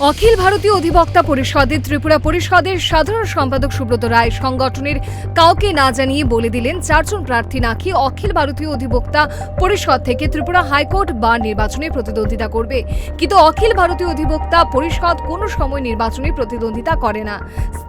অখিল ভারতীয় অধিবক্তা পরিষদের ত্রিপুরা পরিষদের সাধারণ সম্পাদক সুব্রত রায় সংগঠনের কাউকে না জানিয়ে বলে দিলেন চারজন প্রার্থী নাকি অখিল ভারতীয় অধিবক্তা পরিষদ থেকে ত্রিপুরা হাইকোর্ট বার নির্বাচনে প্রতিদ্বন্দ্বিতা করবে। কিন্তু অখিল ভারতীয় অধিবক্তা পরিষদ কোনো সময় নির্বাচনে প্রতিদ্বন্দ্বিতা করে না।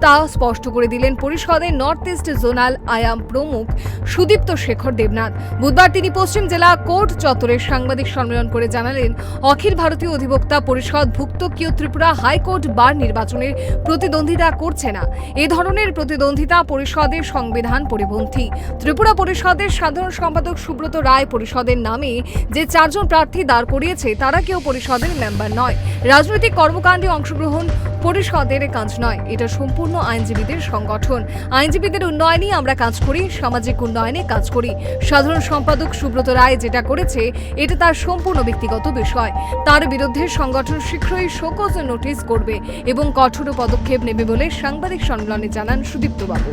তা স্পষ্ট করে দিলেন পরিষদের নর্থ ইস্ট জোনাল আয়াম প্রমুখ সুদীপ্ত শেখর দেবনাথ। বুধবার তিনি পশ্চিম জেলা কোর্ট চত্বরে সাংবাদিক সম্মেলন করে জানালেন, অখিল ভারতীয় অধিবক্তা পরিষদ ভুক্তকীয় ত্রিপুরা হাইকোর্ট বার নির্বাচনের প্রতিদ্বন্দ্বিতা করছে না। এ ধরনের প্রতিদ্বন্দ্বিতা পরিষদের সংবিধান পরিপন্থী। ত্রিপুরা পরিষদের সাধারণ সম্পাদক সুব্রত রায় পরিষদের নামে যে চারজন প্রার্থী দাঁড় করিয়েছে, তারা কেউ পরিষদের মেম্বার নয়। রাজনৈতিক কর্মকাণ্ডে অংশগ্রহণ পরিষদের কাজ নয়। এটা সম্পূর্ণ আইনজীবীদের সংগঠন। আইনজীবীদের উন্নয়নই আমরা কাজ করি, সামাজিক উন্নয়নে কাজ করি। সাধারণ সম্পাদক সুব্রত রায় যেটা করেছে, এটা তার সম্পূর্ণ ব্যক্তিগত বিষয়। তার বিরুদ্ধে সংগঠন শীঘ্রই শোকজ নোটিশ করবে এবং কঠোর পদক্ষেপ নেবে বলে সাংবাদিক সম্মেলনে জানান সুদীপ্তবাবু।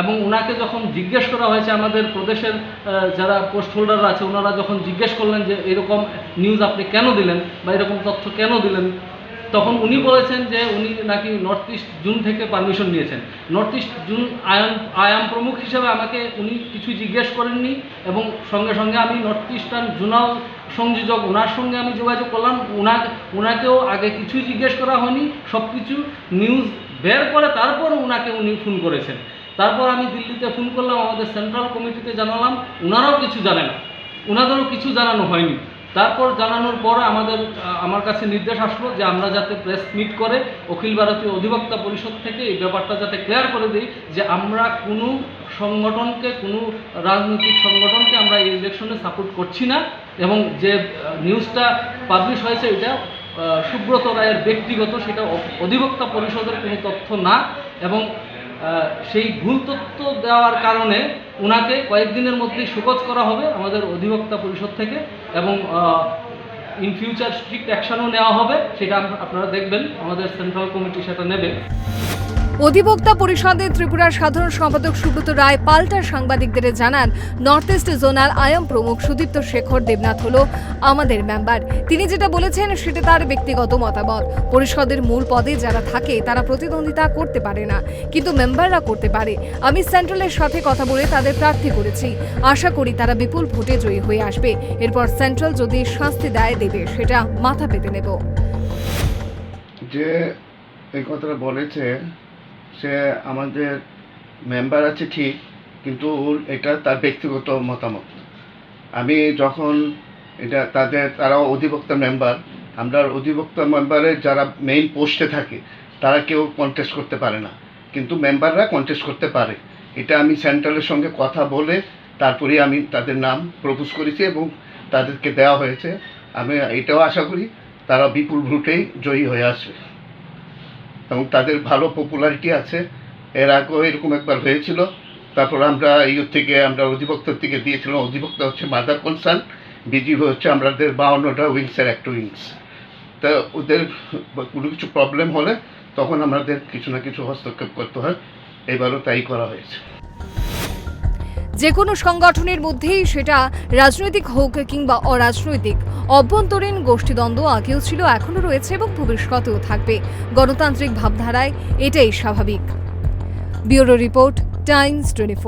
এবং ওনাকে যখন জিজ্ঞেস করা হয়েছে, আমাদের প্রদেশের যারা পোস্ট হোল্ডাররা আছে ওনারা যখন জিজ্ঞেস করলেন যে এরকম নিউজ আপনি কেন দিলেন বা এরকম তথ্য কেন দিলেন তখন উনি বলেছেন যে উনি নাকি নর্থ ইস্ট জুন থেকে পারমিশন নিয়েছেন। নর্থ ইস্ট জুন আয়াম আয়াম প্রমুখ হিসেবে আমাকে উনি কিছু জিজ্ঞেস করেননি এবং সঙ্গে সঙ্গে আমি নর্থ ইস্টার্ন জোনাল সংযোজক, ওনার সঙ্গে আমি যোগাযোগ করলাম। ওনাকে ওনাকেও আগে কিছুই জিজ্ঞেস করা হয়নি। সব কিছু নিউজ বের করে তারপর ওনাকে উনি ফোন করেছেন। তারপর আমি দিল্লিতে ফোন করলাম, আমাদের সেন্ট্রাল কমিটিতে জানালাম। ওনারাও কিছু জানে না। ওনাদেরও কিছু জানানো হয়নি। তারপর জানানোর পর আমাদের আমার কাছে নির্দেশ আসলো যে আমরা যাতে প্রেস মিট করে অখিল ভারতীয় অধিবক্তা পরিষদ থেকে এই ব্যাপারটা যাতে ক্লিয়ার করে দিই যে আমরা কোনো সংগঠনকে, কোনো রাজনৈতিক সংগঠনকে আমরা এই ইলেকশনে সাপোর্ট করছি না এবং যে নিউজটা পাবলিশ হয়েছে এটা সুব্রত রায়ের ব্যক্তিগত, সেটা অধিবক্তা পরিষদের কোনো তথ্য না এবং সেই ভুল তথ্য দেওয়ার কারণে ওনাকে কয়েকদিনের মধ্যেই সুকজ করা হবে আমাদের অধিবক্তা পরিষদ থেকে এবং ইন ফিউচার স্ট্রিক্ট অ্যাকশনও নেওয়া হবে, সেটা আপনারা দেখবেন, আমাদের সেন্ট্রাল কমিটি সেটা নেবে। অধিবক্তা পরিষদের ত্রিপুরার সাধারণ সম্পাদক সুব্রত রায়, পাল্টা সাংবাদিকদের জানান নর্থ ইস্ট জোনাল আয়াম প্রমুখ সুদীপ্ত শেখর দেবনাথ হল আমাদের মেম্বার তিনি যেটা বলেছেন, সেটা তার ব্যক্তিগত মতামত। পরিষদের মূল পদে যারা থাকে, তারা প্রতিদ্বন্দ্বিতা করতে পারে না, কিন্তু মেম্বাররা করতে পারে। আমি সেন্ট্রালের সাথে কথা বলে তাদের প্রার্থী করেছি। আশা করি তারা বিপুল ভোটে জয়ী হয়ে আসবে। এরপর সেন্ট্রাল যদি শাস্তি দেয় দেবে, সেটা মাথা পেতে নেব। যে এই কথাটা বলেছে সে আমাদের মেম্বার আছে ঠিক, কিন্তু ওর- এটা তার ব্যক্তিগত মতামত। আমি যখন এটা তাদের তারা অধিবক্তা মেম্বার আমরা অধিবক্তা মেম্বারের যারা মেইন পোস্টে থাকে, তারা কেউ কন্টেস্ট করতে পারে না। কিন্তু মেম্বাররা কন্টেস্ট করতে পারে। এটা আমি সেন্ট্রালের সঙ্গে কথা বলে তারপরে আমি তাদের নাম প্রপোজ করেছি এবং তাদেরকে দেওয়া হয়েছে। আমি এটাও আশা করি তারা বিপুল ভোটেই জয়ী হয়ে আসবে। এবং তাদের ভালো পপুলারিটি আছে। এর আগেও এরকম একবার হয়েছিল। তারপর আমরা ইউ থেকে আমরা অধিবক্তর থেকে দিয়েছিলাম, অধিবক্তা হচ্ছে মাদার কনসার্ন বিজিবি হচ্ছে আমাদের বাউন্নটা উইংসের একটা উইংস। তা ওদের কোনো কিছু প্রবলেম হলে তখন আমাদের কিছু না কিছু হস্তক্ষেপ করতে হয়। এবারও তাই করা হয়েছে। যে কোনো সংগঠনের মধ্যেই সেটা রাজনৈতিক হোক কিংবা অরাজনৈতিক, অভ্যন্তরীণ গোষ্ঠীদ্বন্দ্ব আগেও ছিল, এখনও রয়েছে এবং ভবিষ্যতেও থাকবে। গণতান্ত্রিক ভাবধারায় এটাই স্বাভাবিক। Bureau report, Times twenty